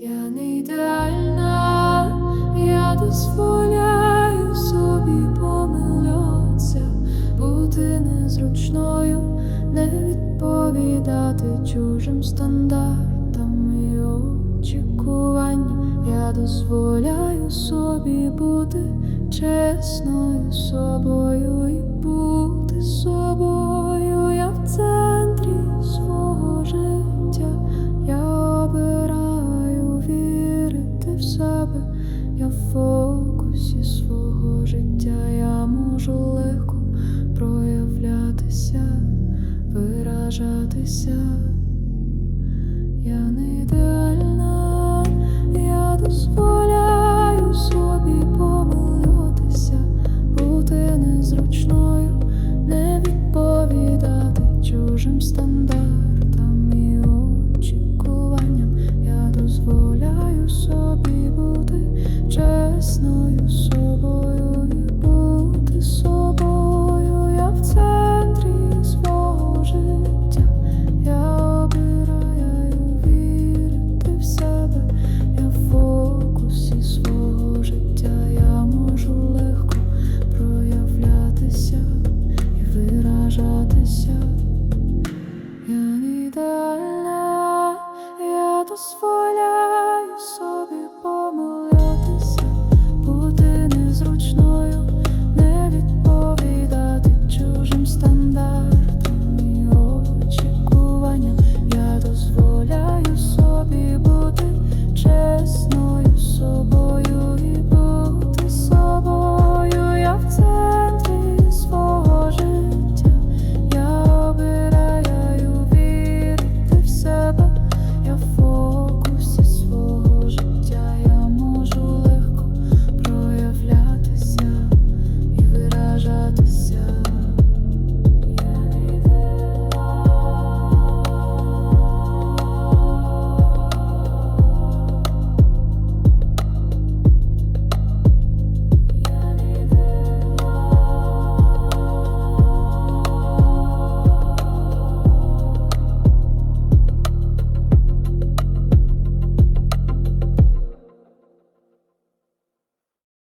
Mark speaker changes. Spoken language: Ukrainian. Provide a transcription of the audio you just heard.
Speaker 1: Я не ідеальна, я дозволяю собі помилятися, бути незручною, не відповідати чужим стандартам і очікуванням. Я дозволяю собі бути чесною собою я в фокусі свого життя, я можу легко проявлятися, виражатися. залишатися.